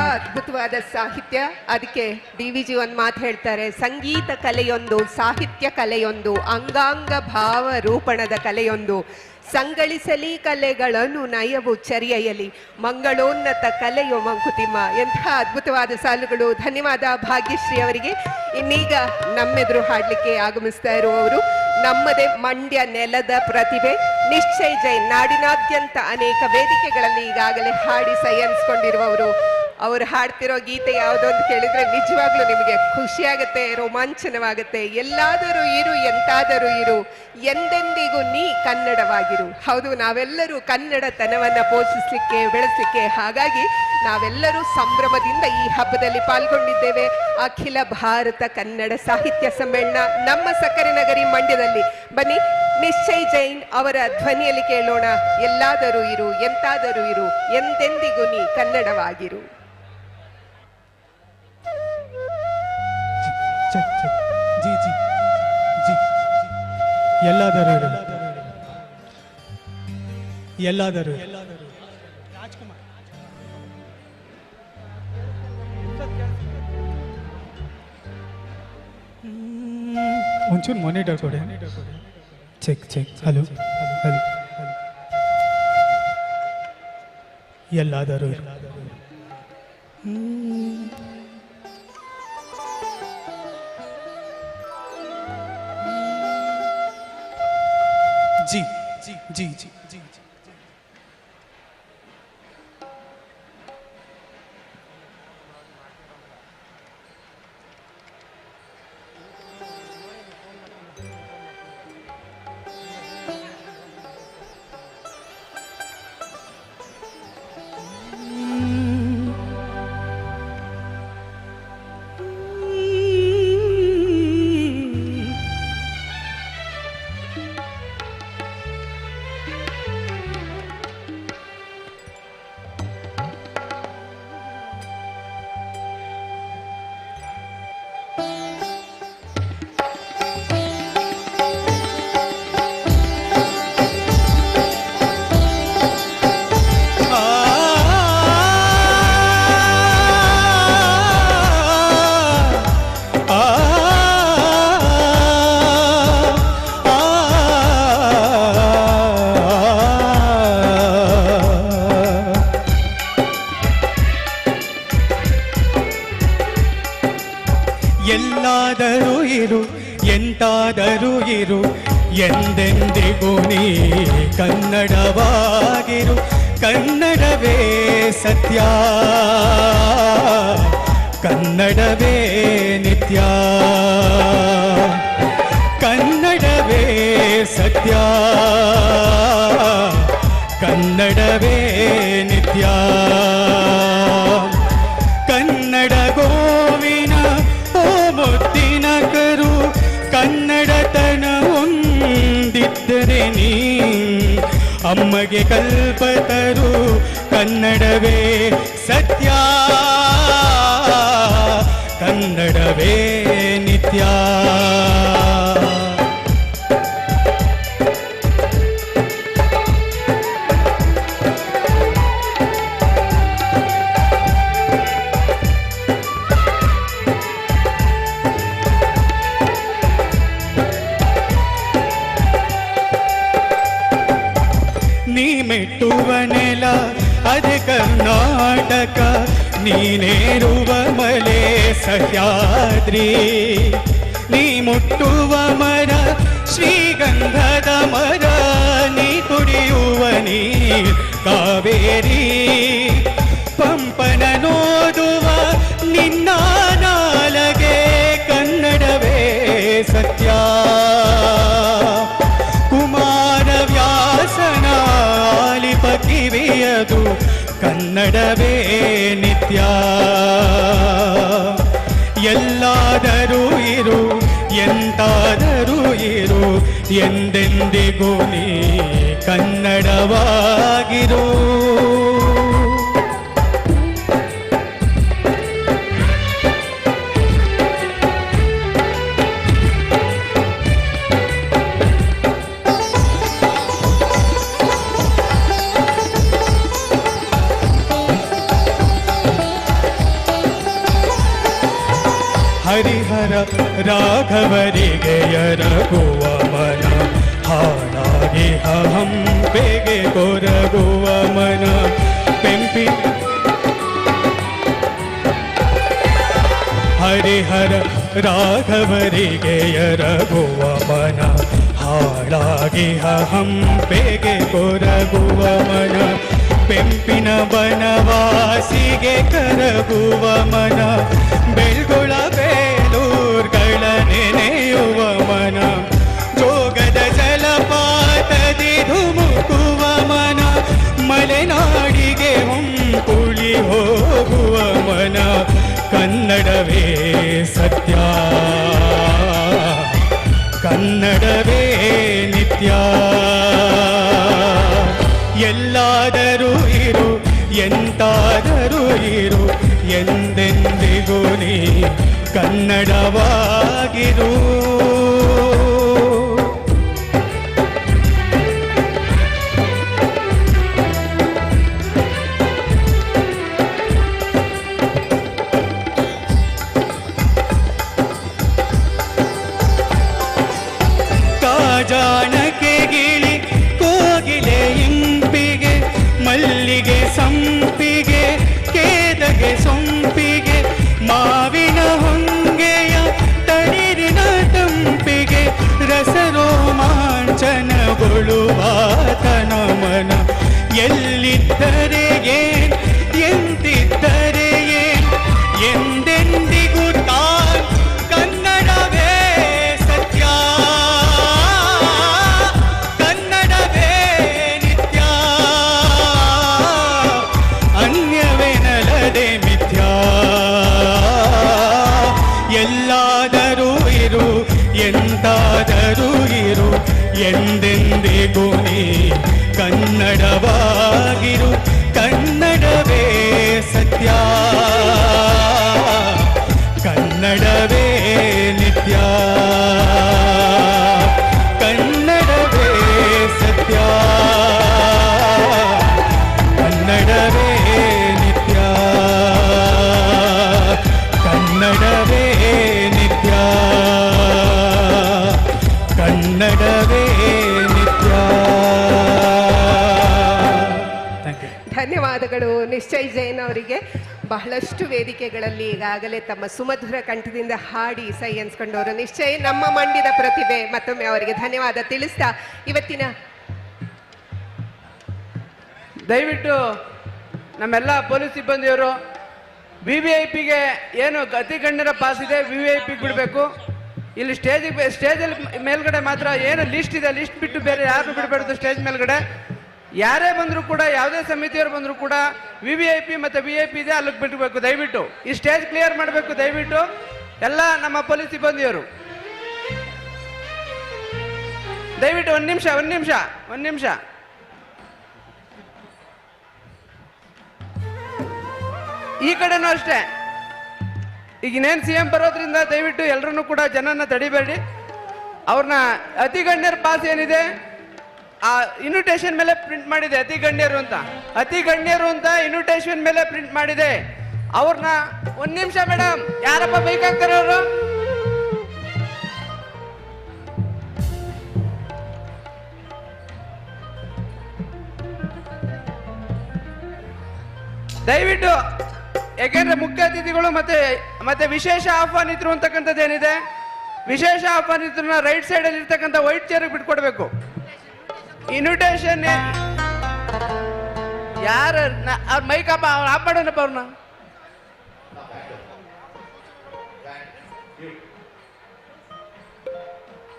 ಅದ್ಭುತವಾದ ಸಾಹಿತ್ಯ. ಅದಕ್ಕೆ ಡಿ ವಿ ಜಿ ಒಂದು ಮಾತು ಹೇಳ್ತಾರೆ, ಸಂಗೀತ ಕಲೆಯೊಂದು, ಸಾಹಿತ್ಯ ಕಲೆಯೊಂದು, ಅಂಗಾಂಗ ಭಾವ ರೂಪಣದ ಕಲೆಯೊಂದು. ಸಂಗಳಿಸಲಿ ಕಲೆಗಳನ್ನು ನಯವು ಚರ್ಯೆಯಲಿ ಮಂಗಳೋನ್ನತ ಕಲೆಯೋ ಮಂಕುತಿಮ್ಮ. ಎಂಥ ಅದ್ಭುತವಾದ ಸಾಲುಗಳು. ಧನ್ಯವಾದ ಭಾಗ್ಯಶ್ರೀ ಅವರಿಗೆ. ಇನ್ನೀಗ ನಮ್ಮೆದುರು ಹಾಡಲಿಕ್ಕೆ ಆಗಮಿಸ್ತಾ ಇರುವವರು ನಮ್ಮದೇ ಮಂಡ್ಯ ನೆಲದ ಪ್ರತಿಭೆ. ನಿಶ್ಚಯ ಜೈನ್ ನಾಡಿನಾದ್ಯಂತ ಅನೇಕ ವೇದಿಕೆಗಳಲ್ಲಿ ಈಗಾಗಲೇ ಹಾಡಿ ಸೈ ಅನ್ಸ್ಕೊಂಡಿರುವವರು ಅವರು ಹಾಡ್ತಿರೋ ಗೀತೆ ಯಾವುದೋ ಅಂತ ಕೇಳಿದ್ರೆ ನಿಜವಾಗ್ಲೂ ನಿಮಗೆ ಖುಷಿಯಾಗತ್ತೆ ರೋಮಾಂಚನವಾಗುತ್ತೆ. ಎಲ್ಲಾದರೂ ಇರು, ಎಂತಾದರೂ ಇರು, ಎಂದೆಂದಿಗೂ ನೀ ಕನ್ನಡವಾಗಿರು. ಹೌದು, ನಾವೆಲ್ಲರೂ ಕನ್ನಡತನವನ್ನ ಪೋಷಿಸ್ಲಿಕ್ಕೆ, ಬೆಳೆಸಲಿಕ್ಕೆ ಹಾಗಾಗಿ ನಾವೆಲ್ಲರೂ ಸಂಭ್ರಮದಿಂದ ಈ ಹಬ್ಬದಲ್ಲಿ ಪಾಲ್ಗೊಂಡಿದ್ದೇವೆ. ಅಖಿಲ ಭಾರತ ಕನ್ನಡ ಸಾಹಿತ್ಯ ಸಮ್ಮೇಳನ ನಮ್ಮ ಸಕ್ಕರೆ ನಗರಿ ಮಂಡ್ಯದಲ್ಲಿ. ಬನ್ನಿ, ನಿಶ್ಚಯ್ ಜೈನ್ ಅವರ ಧ್ವನಿಯಲ್ಲಿ ಕೇಳೋಣ. ಎಲ್ಲಾದರೂ ಇರು, ಎಂತಾದರೂ ಇರು, ಎಂದೆಂದಿಗೂ ನೀ ಕನ್ನಡವಾಗಿರು. ಎಲ್ಲಾದರೂ ಎಲ್ಲಾದರೂ ಒಂಚೂರು ಮಾನಿಟರ್ ಕೊಡಿ. ಚೆಕ್ ಚೆಕ್ ಹಲೋ ಹಲೋ ಎಲ್ಲಾದರೂ ಎಂತಾದರೂ ಇರು ಎಂದೆಂದಿಗೂ ನೀ ಕನ್ನಡವಾಗಿರು. ಕನ್ನಡವೇ ಸತ್ಯ ಕನ್ನಡವೇ ನಿತ್ಯ ಕನ್ನಡವೇ ಸತ್ಯ ಕನ್ನಡವೇ ನಿತ್ಯ. ಅಮ್ಮಗೆ ಕಲ್ಪತರು ಕನ್ನಡವೇ ಸತ್ಯ. ಕನ್ನಡವೇ ನಿತ್ಯ. ಎಂದೆಂದಿಗೂ ನೀ ಕನ್ನಡವಾಗಿರು. ಹರಿಹರ ರಾಘವರಿಗೆ ಎರಗುವ ಮನ. ಹಾಳಾಗಿ ಹಂಪೆಗೆ ಕೊರಗುವ ಮನ ಪೆಂಪಿ. ಹರಿಹರ ರಾಘವರಿಗೆ ಎರಗುವ ಮನ ಹಾಳಾಗಿ ಹಂಪೆಗೆ ಕೊರಗುವ ಮನ ಪೆಂಪಿನ ಬನವಾಸಿಗೆ ಕರಗುವ ಮನ ಬೆಳ್ಗುಳ ಬೇಲೂರ್ಗಳ ಕನ್ನಡವೇ ಸತ್ಯ. ಕನ್ನಡವೇ ನಿತ್ಯ. ಎಲ್ಲಾದರೂ ಇರು ಎಂತಾದರೂ ಇರು ಎಂದೆಂದಿಗೂ ನೀ ಕನ್ನಡವಾಗಿರು. ತನ ಮನ ಎಲ್ಲಿದ್ದರೆ ಏನ್? ಎಂದಿದ್ದರೆ ಏನ್? ಎಂದೆಂದಿಗೂ ತಾನ್ ಕನ್ನಡವೇ ಸತ್ಯ. ಕನ್ನಡವೇ ನಿತ್ಯ. ಅನ್ಯವೆನಲದೆ ಮಿಥ್ಯ. ಎಲ್ಲಾದರೂ ಇರು, ಎಂತಾದರೂ ಇರು ಎಂದೆಂದಿಗೂ ನೀ. ಕನ್ನಡವಾಗಿರು ಕನ್ನಡವೇ ಸತ್ಯ. ನಿಶ್ಚಯ್ ಜೈನ್ ಅವರಿಗೆ ಬಹಳಷ್ಟು ವೇದಿಕೆಗಳಲ್ಲಿ ಈಗಾಗಲೇ ತಮ್ಮ ಸುಮಧುರ ಕಂಠದಿಂದ ಹಾಡಿ ಸೈ ಎನ್ಸ್ಕೊಂಡವರು. ನಿಶ್ಚಯ ನಮ್ಮ ಮಂಡ್ಯದ ಪ್ರತಿಭೆ ಮತ್ತೊಮ್ಮೆ ಅವರಿಗೆ ಧನ್ಯವಾದ. ತಿಳಿಸ್ತಾ ಇವತ್ತಿನ ದಯವಿಟ್ಟು ನಮ್ಮೆಲ್ಲ ಪೊಲೀಸ್ ಸಿಬ್ಬಂದಿಯವರು ವಿ ವಿ ಐ ಪಿಗೆ ಏನು ಅತಿ ಗಣ್ಯರ ಪಾಸ್ ಇದೆ ವಿ ವಿ ಐ ಪಿಗೆ ಬಿಡಬೇಕು. ಇಲ್ಲಿ ಸ್ಟೇಜಿಗೆ ಸ್ಟೇಜಲ್ಲಿ ಮೇಲ್ಗಡೆ ಮಾತ್ರ ಏನು ಲಿಸ್ಟ್ ಇದೆ ಲಿಸ್ಟ್ ಬಿಟ್ಟು ಬೇರೆ ಯಾರು ಬಿಡಬಾರ್ದು ಸ್ಟೇಜ್ ಮೇಲ್ಗಡೆ. ಯಾರೇ ಬಂದರೂ ಕೂಡ, ಯಾವುದೇ ಸಮಿತಿಯವರು ಬಂದರೂ ಕೂಡ ವಿ ವಿ ಐ ಪಿ ಮತ್ತು ವಿ ಐ ಪಿ ಇದೆ, ಅಲ್ಲಿಗೆ ಬಿಡಬೇಕು ದಯವಿಟ್ಟು. ಈ ಸ್ಟೇಜ್ ಕ್ಲಿಯರ್ ಮಾಡಬೇಕು, ದಯವಿಟ್ಟು. ಎಲ್ಲ ನಮ್ಮ ಪೊಲೀಸ್ ಸಿಬ್ಬಂದಿಯವರು. ದಯವಿಟ್ಟು ಒಂದು ನಿಮಿಷ ಒಂದು ನಿಮಿಷ ಒಂದು ನಿಮಿಷ. ಈ ಕಡೆನೂ ಅಷ್ಟೇ. ಈಗ ಇನ್ನೇನು ಸಿ ಎಂ ಬರೋದ್ರಿಂದ ದಯವಿಟ್ಟು ಎಲ್ಲರನ್ನೂ ಕೂಡ ಜನನ ತಡಿಬೇಡಿ. ಅವ್ರನ್ನ ಅತಿ ಗಣ್ಯರ ಪಾಸ್ ಏನಿದೆ? ಆ ಇನ್ವಿಟೇಷನ್ ಮೇಲೆ ಪ್ರಿಂಟ್ ಮಾಡಿದೆ ಅತಿ ಗಣ್ಯರು ಅಂತ. ಅತಿ ಗಣ್ಯರು ಅಂತ ಇನ್ವಿಟೇಷನ್ ಮೇಲೆ ಪ್ರಿಂಟ್ ಮಾಡಿದೆ. ಅವ್ರನ್ನ ಒಂದ್ ನಿಮಿಷ ಮೇಡಮ್ ಯಾರಪ್ಪ ಬೇಕಾಗ್ತಾರೆ ಅವರು? ದಯವಿಟ್ಟು, ಯಾಕೆಂದ್ರೆ ಮುಖ್ಯ ಅತಿಥಿಗಳು ಮತ್ತೆ ಮತ್ತೆ ವಿಶೇಷ ಆಹ್ವಾನಿತರು ಅಂತಕ್ಕಂಥದ್ದು ಏನಿದೆ? ವಿಶೇಷ ಆಹ್ವಾನಿತರನ್ನ ರೈಟ್ ಸೈಡ್ ಅಲ್ಲಿ ಇರ್ತಕ್ಕಂಥ ವೈಟ್ ಚೇರ್ ಬಿಟ್ಕೊಡ್ಬೇಕು. ಇನ್ವಿಟೇಷನ್ ಯಾರ? ಅವ್ರ ಮೈಕಪ್ಪ ಅವ್ರು ಆಫ್ ಮಾಡೋಣಪ್ಪ ಅವ್ರನ್ನ.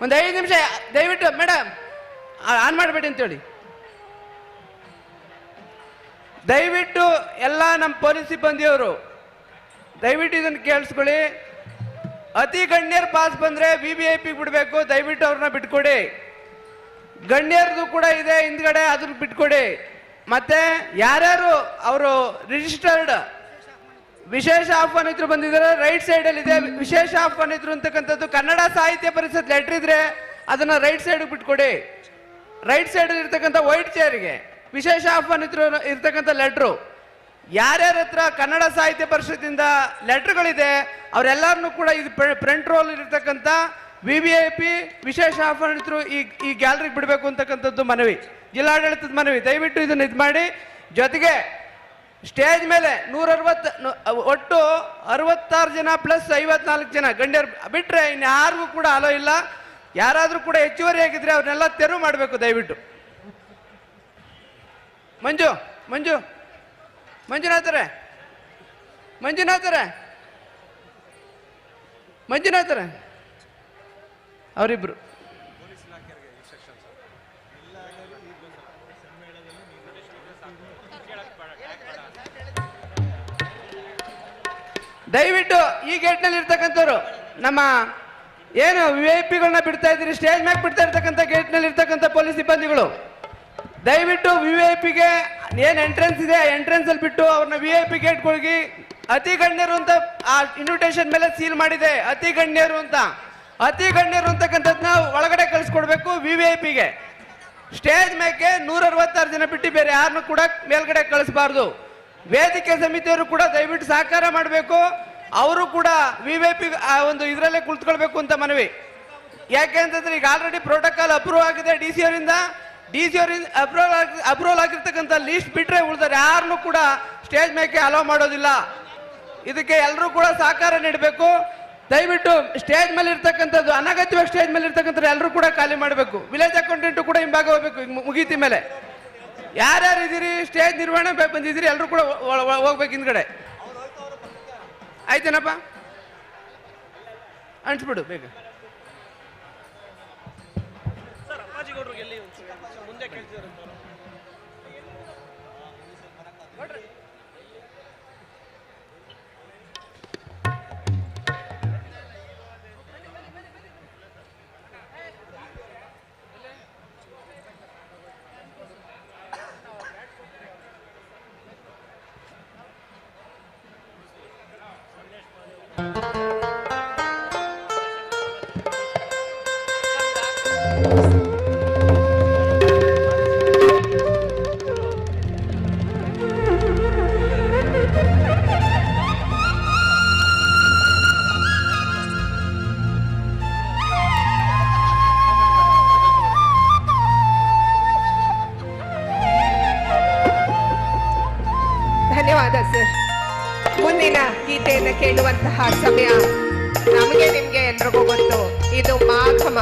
ಒಂದು ಐದು ನಿಮಿಷ, ದಯವಿಟ್ಟು ಮೇಡಮ್ ಆನ್ ಮಾಡಬೇಡಿ ಅಂತೇಳಿ. ದಯವಿಟ್ಟು ಎಲ್ಲ ನಮ್ಮ ಪೊಲೀಸ್ ಸಿಬ್ಬಂದಿಯವರು, ದಯವಿಟ್ಟು ಇದನ್ನು ಕೇಳಿಸ್ಕೊಳ್ಳಿ. ಅತಿ ಗಣ್ಯರ ಪಾಸ್ ಬಂದ್ರೆ ವಿ ವಿ ಐ ಪಿ ಬಿಡಬೇಕು, ದಯವಿಟ್ಟು ಅವ್ರನ್ನ ಬಿಟ್ಕೊಡಿ. ಗಣ್ಯರದು ಕೂಡ ಇದೆ ಹಿಂದ್ಗಡೆ ಅದನ್ನ ಬಿಟ್ಕೊಡಿ. ಮತ್ತೆ ಯಾರ್ಯಾರು ಅವರು ರಿಜಿಸ್ಟರ್ಡ್ ವಿಶೇಷ ಆಹ್ವಾನಿತರು ಬಂದಿದ್ದಾರೆ ರೈಟ್ ಸೈಡ್ ಅಲ್ಲಿ ಇದೆ. ವಿಶೇಷ ಆಹ್ವಾನಿತರು ಅಂತಕ್ಕಂಥದ್ದು ಕನ್ನಡ ಸಾಹಿತ್ಯ ಪರಿಷತ್ ಲೆಟರ್ ಇದ್ರೆ ಅದನ್ನ ರೈಟ್ ಸೈಡ್ ಬಿಟ್ಕೊಡಿ. ರೈಟ್ ಸೈಡ್ ಇರ್ತಕ್ಕಂಥ ವೈಟ್ ಚೇರ್ಗೆ ವಿಶೇಷ ಆಹ್ವಾನಿತರು ಇರ್ತಕ್ಕಂಥ ಲೆಟ್ರು ಯಾರ್ಯಾರ ಹತ್ರ ಕನ್ನಡ ಸಾಹಿತ್ಯ ಪರಿಷತ್ತಿಂದ ಲೆಟರ್ಗಳಿದೆ ಅವರೆಲ್ಲರನ್ನೂ ಕೂಡ ಇದು ಪ್ರಿಂಟ್ ರೋಲ್ ಇರತಕ್ಕಂಥ ವಿ ವಿ ಐ ಪಿ ವಿಶೇಷ ಆಹ್ವಾನಿತರು ಈ ಈ ಗ್ಯಾಲರಿಗೆ ಬಿಡಬೇಕು ಅಂತಕ್ಕಂಥದ್ದು ಮನವಿ. ಜಿಲ್ಲಾಡಳಿತದ ಮನವಿ. ದಯವಿಟ್ಟು ಇದನ್ನು ಇದು ಮಾಡಿ. ಜೊತೆಗೆ ಸ್ಟೇಜ್ ಮೇಲೆ ನೂರ ಅರವತ್ತು ಒಟ್ಟು ಅರವತ್ತಾರು ಜನ ಪ್ಲಸ್ ಐವತ್ನಾಲ್ಕು ಜನ ಗಣ್ಯರು ಬಿಟ್ಟರೆ ಇನ್ಯಾರಿಗೂ ಕೂಡ ಅಲೋ ಇಲ್ಲ. ಯಾರಾದರೂ ಕೂಡ ಹೆಚ್ಚುವರಿ ಆಗಿದ್ರೆ ಅವ್ರನ್ನೆಲ್ಲ ತೆರವು ಮಾಡಬೇಕು ದಯವಿಟ್ಟು. ಮಂಜು ಮಂಜು, ಮಂಜುನಾಥರೇ ಮಂಜುನಾಥರೇ ಮಂಜುನಾಥರೇ. ಅವರಿಬ್ರು. ದಯವಿಟ್ಟು ಈ ಗೇಟ್ನಲ್ಲಿ ಇರ್ತಕ್ಕಂಥವ್ರು, ನಮ್ಮ ಏನು ವಿ ಐ ಪಿಗಳನ್ನ ಬಿಡ್ತಾ ಇದ್ದೀರಿ, ಸ್ಟೇಜ್ ಮ್ಯಾಕ್ ಬಿಡ್ತಾ ಇರ್ತಕ್ಕಂಥ ಗೇಟ್ನಲ್ಲಿ ಇರ್ತಕ್ಕಂಥ ಪೊಲೀಸ್ ಸಿಬ್ಬಂದಿಗಳು, ದಯವಿಟ್ಟು ವಿ ಐ ಪಿಗೆ ಏನು ಎಂಟ್ರೆನ್ಸ್ ಇದೆ ಎಂಟ್ರೆನ್ಸ್ ಅಲ್ಲಿ ಬಿಟ್ಟು ಅವ್ರನ್ನ ವಿ ಐ ಪಿ ಗೇಟ್ಗಳಿಗೆ ಅತಿ ಗಣ್ಯರು ಅಂತ ಆ ಇನ್ವಿಟೇಷನ್ ಮೇಲೆ ಸೀಲ್ ಮಾಡಿದೆ ಅತಿ ಗಣ್ಯರು ಅಂತ. ಅತಿ ಗಣ್ಯರು ಅಂತಕ್ಕಂಥದ್ನ ಒಳಗಡೆ ಕಳಿಸ್ಕೊಡ್ಬೇಕು ವಿ ವಿ ಐ ಪಿಗೆ ಸ್ಟೇಜ್ ಮೇಲೆ ನೂರ ಅರವತ್ತಾರು ಜನ ಬಿಟ್ಟು ಬೇರೆ ಯಾರನ್ನು ಕೂಡ ಮೇಲ್ಗಡೆ ಕಳಿಸಬಾರ್ದು. ವೇದಿಕೆ ಸಮಿತಿಯವರು ಕೂಡ ದಯವಿಟ್ಟು ಸಹಕಾರ ಮಾಡಬೇಕು. ಅವರು ಕೂಡ ವಿ ವಿ ಪಿ ಒಂದು ಇದರಲ್ಲೇ ಕುಳಿತುಕೊಳ್ಬೇಕು ಅಂತ ಮನವಿ. ಯಾಕೆ ಅಂತಂದ್ರೆ ಈಗ ಆಲ್ರೆಡಿ ಪ್ರೋಟೋಕಾಲ್ ಅಪ್ರೂವ್ ಆಗಿದೆ ಡಿ ಸಿ ಅವರಿಂದ. ಡಿ ಸಿ ಅವರಿಂದ ಅಪ್ರೂವಲ್ ಆಗಿ ಅಪ್ರೂವಲ್ ಆಗಿರ್ತಕ್ಕಂಥ ಲಿಸ್ಟ್ ಬಿಟ್ಟರೆ ಉಳಿದಾರೆ ಯಾರನ್ನು ಕೂಡ ಸ್ಟೇಜ್ ಮೇಲೆ ಅಲೋ ಮಾಡೋದಿಲ್ಲ. ಇದಕ್ಕೆ ಎಲ್ಲರೂ ಕೂಡ ಸಹಕಾರ ನೀಡಬೇಕು. ದಯವಿಟ್ಟು ಸ್ಟೇಜ್ ಮೇಲೆ ಇರ್ತಕ್ಕಂಥದ್ದು, ಅನಗತ್ಯವಾಗಿ ಸ್ಟೇಜ್ ಮೇಲೆ ಇರ್ತಕ್ಕಂಥದ್ದು ಎಲ್ಲರೂ ಕೂಡ ಖಾಲಿ ಮಾಡಬೇಕು. ವಿಲೇಜ್ ಅಕೌಂಟೆಂಟ್ ಕೂಡ ಹಿಂಭಾಗ ಹೋಗ್ಬೇಕು ಮುಗೀತಿ ಮೇಲೆ. ಯಾರ್ಯಾರು ಇದ್ದೀರಿ, ಸ್ಟೇಜ್ ನಿರ್ವಹಣೆ ಬಂದಿದ್ದೀರಿ, ಎಲ್ಲರೂ ಕೂಡ ಹೋಗ್ಬೇಕು ಹಿಂದ್ಗಡೆ. ಆಯ್ತೇನಪ್ಪ? ಅನ್ಸ್ಬಿಡು ಬೇಗ. ಧನ್ಯವಾದ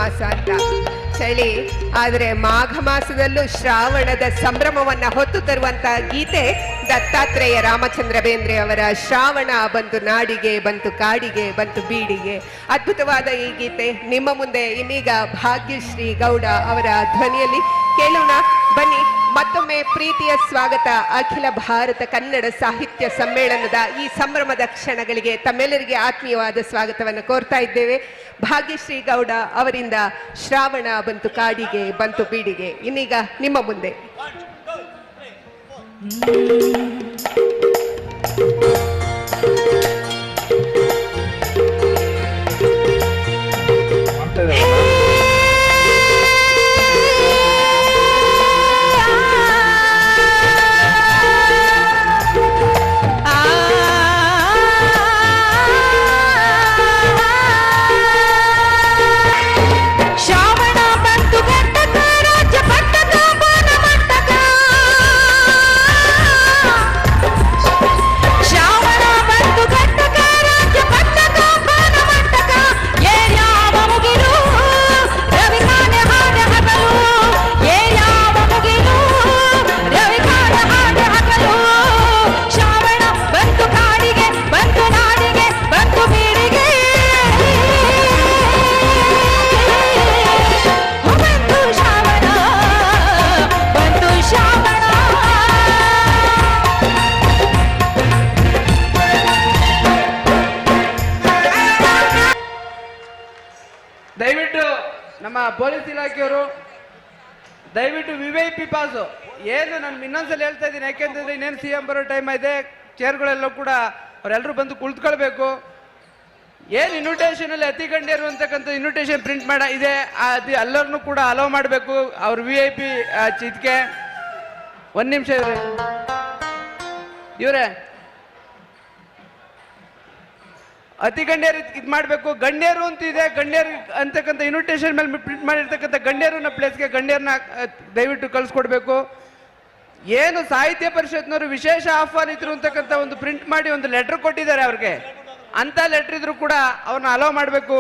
ಮಾಸ ಅಂತ ಚಳಿ, ಆದರೆ ಮಾಘ ಮಾಸದಲ್ಲೂ ಶ್ರಾವಣದ ಸಂಭ್ರಮವನ್ನ ಹೊತ್ತು ತರುವಂತಹ ಗೀತೆ ದತ್ತಾತ್ರೇಯ ರಾಮಚಂದ್ರ ಬೇಂದ್ರೆ ಅವರ ಶ್ರಾವಣ ಬಂತು ನಾಡಿಗೆ ಬಂತು ಕಾಡಿಗೆ ಬಂತು ಬೀಡಿಗೆ. ಅದ್ಭುತವಾದ ಈ ಗೀತೆ. ನಿಮ್ಮ ಮುಂದೆ ಇನ್ನೀಗ ಭಾಗ್ಯಶ್ರೀ ಗೌಡ ಅವರ ಧ್ವನಿಯಲ್ಲಿ ಕೇಳೋಣ. ಬನ್ನಿ, ಮತ್ತೊಮ್ಮೆ ಪ್ರೀತಿಯ ಸ್ವಾಗತ. ಅಖಿಲ ಭಾರತ ಕನ್ನಡ ಸಾಹಿತ್ಯ ಸಮ್ಮೇಳನದ ಈ ಸಂಭ್ರಮದ ಕ್ಷಣಗಳಿಗೆ ತಮ್ಮೆಲ್ಲರಿಗೆ ಆತ್ಮೀಯವಾದ ಸ್ವಾಗತವನ್ನು ಕೋರ್ತಾ ಇದ್ದೇವೆ. ಭಾಗ್ಯಶ್ರೀ ಗೌಡ ಅವರಿಂದ ಶ್ರಾವಣ ಬಂತು ಕಾಡಿಗೆ ಬಂತು ಬೀಡಿಗೆ. ಇನ್ನೀಗ ನಿಮ್ಮ ಮುಂದೆ. ವಿ ಐ ಪಿ ಪಾಸು ಏನು, ನಾನು ಇನ್ನೊಂದ್ಸಲ ಹೇಳ್ತಾ ಇದ್ದೀನಿ, ಯಾಕೆಂತಂದ್ರೆ ಇನ್ನೇನು ಸಿ ಎಂ ಬರೋ ಟೈಮ್ ಇದೆ ಚೇರ್ಗಳೆಲ್ಲ ಕೂಡ ಅವರೆಲ್ಲರೂ ಬಂದು ಕುಳಿತುಕೊಳ್ಬೇಕು. ಏನು ಇನ್ವಿಟೇಷನ್ ಅಲ್ಲಿ ಅತಿ ಗಣ್ಯರು ಅಂತಕ್ಕಂಥ ಇನ್ವಿಟೇಷನ್ ಪ್ರಿಂಟ್ ಮಾಡ, ಇದೆ, ಅದು ಎಲ್ಲರನ್ನೂ ಕೂಡ ಅಲೋ ಮಾಡಬೇಕು, ಅವ್ರ ವಿ ಐ ಪಿ ಚಿತ್ಕೆ. ಒಂದು ನಿಮಿಷ ಇವ್ರೆ ಅತಿ ಗಣ್ಯರು ಇದು ಮಾಡಬೇಕು. ಗಣ್ಯರು ಅಂತ ಇದೆ ಗಣ್ಯರು ಅಂತಕ್ಕಂಥ ಇನ್ವಿಟೇಷನ್ ಮೇಲೆ ಪ್ರಿಂಟ್ ಮಾಡಿರ್ತಕ್ಕಂಥ ಗಣ್ಯರನ್ನ ಪ್ಲೇಸ್ಗೆ ಗಣ್ಯರನ್ನ ದಯವಿಟ್ಟು ಕಳಿಸ್ಕೊಡ್ಬೇಕು. ಏನು ಸಾಹಿತ್ಯ ಪರಿಷತ್ನವರು ವಿಶೇಷ ಆಹ್ವಾನಿತರು ಅಂತಕ್ಕಂಥ ಒಂದು ಪ್ರಿಂಟ್ ಮಾಡಿ ಒಂದು ಲೆಟರ್ ಕೊಟ್ಟಿದ್ದಾರೆ ಅವ್ರಿಗೆ. ಅಂಥ ಲೆಟರ್ ಇದ್ರು ಕೂಡ ಅವ್ರನ್ನ ಅಲೋ ಮಾಡಬೇಕು.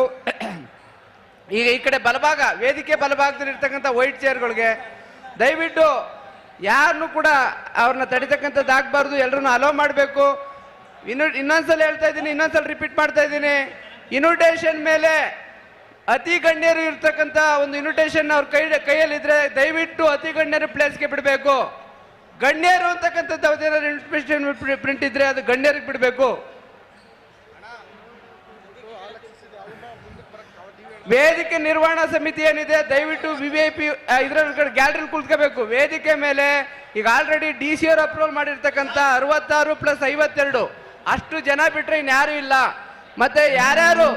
ಈಗ ಈ ಕಡೆ ಬಲಭಾಗ, ವೇದಿಕೆ ಬಲಭಾಗದಲ್ಲಿ ಇರ್ತಕ್ಕಂಥ ವೈಟ್ ಚೇರ್ಗಳಿಗೆ ದಯವಿಟ್ಟು ಯಾರನ್ನು ಕೂಡ ಅವ್ರನ್ನ ತಡಿತಕ್ಕಂಥದ್ದು ಆಗಬಾರ್ದು ಎಲ್ಲರನ್ನು ಅಲೋ ಮಾಡಬೇಕು. ಇನ್ನು ಇನ್ನೊಂದ್ಸಲ ಹೇಳ್ತಾ ಇದ್ದೀನಿ, ಇನ್ನೊಂದ್ಸಲ ರಿಪೀಟ್ ಮಾಡ್ತಾ ಇದ್ದೀನಿ. ಇನ್ವಿಟೇಷನ್ ಮೇಲೆ ಅತಿ ಗಣ್ಯರು ಇರ್ತಕ್ಕಂತ ಒಂದು ಇನ್ವಿಟೇಷನ್ ಅವ್ರ ಕೈ, ಕೈಯಲ್ಲಿದ್ರೆ ದಯವಿಟ್ಟು ಅತಿ ಗಣ್ಯರು ಪ್ಲೇಸ್ಗೆ ಬಿಡಬೇಕು. ಗಣ್ಯರು ಅಂತಕ್ಕಂಥದ್ದು ಇನ್ವಿಟೇಷನ್ ಪ್ರಿಂಟ್ ಇದ್ರೆ ಅದು ಗಣ್ಯರಿಗೆ ಬಿಡಬೇಕು. ವೇದಿಕೆ ನಿರ್ವಹಣಾ ಸಮಿತಿ ಏನಿದೆ, ದಯವಿಟ್ಟು ವಿ ವಿ ಐ ಪಿ ಇದ್ರ ಗ್ಯಾಲರಿ ಕುಳಿತ್ಕೋಬೇಕು ವೇದಿಕೆ ಮೇಲೆ ಈಗ ಆಲ್ರೆಡಿ ಡಿ ಸಿ ಅವರು ಅಪ್ರೂವಲ್ ಮಾಡಿರ್ತಕ್ಕಂಥ ಅರವತ್ತಾರು ಪ್ಲಸ್ ಐವತ್ತೆರಡು. ಅಷ್ಟು ಜನ ಬಿಟ್ರೆ ಇನ್ಯಾರು ಇಲ್ಲ. ಮತ್ತೆ ಯಾರ್ಯಾರು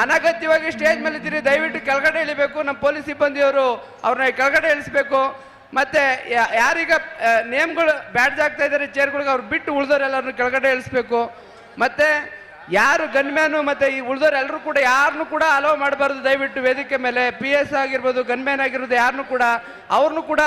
ಅನಗತ್ಯವಾಗಿ ಸ್ಟೇಜ್ ಮೇಲೆ ಇದ್ದೀರಿ, ದಯವಿಟ್ಟು ಕೆಳಗಡೆ ಇಳಿಬೇಕು. ನಮ್ಮ ಪೊಲೀಸ್ ಸಿಬ್ಬಂದಿಯವರು ಅವ್ರನ್ನ ಕೆಳಗಡೆ ಇಳಿಸ್ಬೇಕು. ಮತ್ತೆ ಯಾರೀಗ ನೇಮ್ಗಳು ಬ್ಯಾಡ್ಜ್ ಆಗ್ತಾ ಇದ್ದಾರೆ, ಚೇರ್ಗಳಿಗೆ ಅವ್ರು ಬಿಟ್ಟು ಉಳಿದವರೆಲ್ಲರನ್ನು ಕೆಳಗಡೆ ಇಳಿಸ್ಬೇಕು. ಮತ್ತೆ ಯಾರು ಗನ್ಮ್ಯಾನು, ಮತ್ತೆ ಈ ಎಲ್ಲರೂ ಕೂಡ ಯಾರನ್ನು ಕೂಡ ಅಲೋ ಮಾಡಬಾರ್ದು. ದಯವಿಟ್ಟು ವೇದಿಕೆ ಮೇಲೆ ಪಿ ಎಸ್ ಆಗಿರ್ಬೋದು, ಗನ್ಮ್ಯಾನ್ ಆಗಿರ್ಬೋದು ಯಾರನ್ನು ಕೂಡ ಅವ್ರನ್ನು ಕೂಡ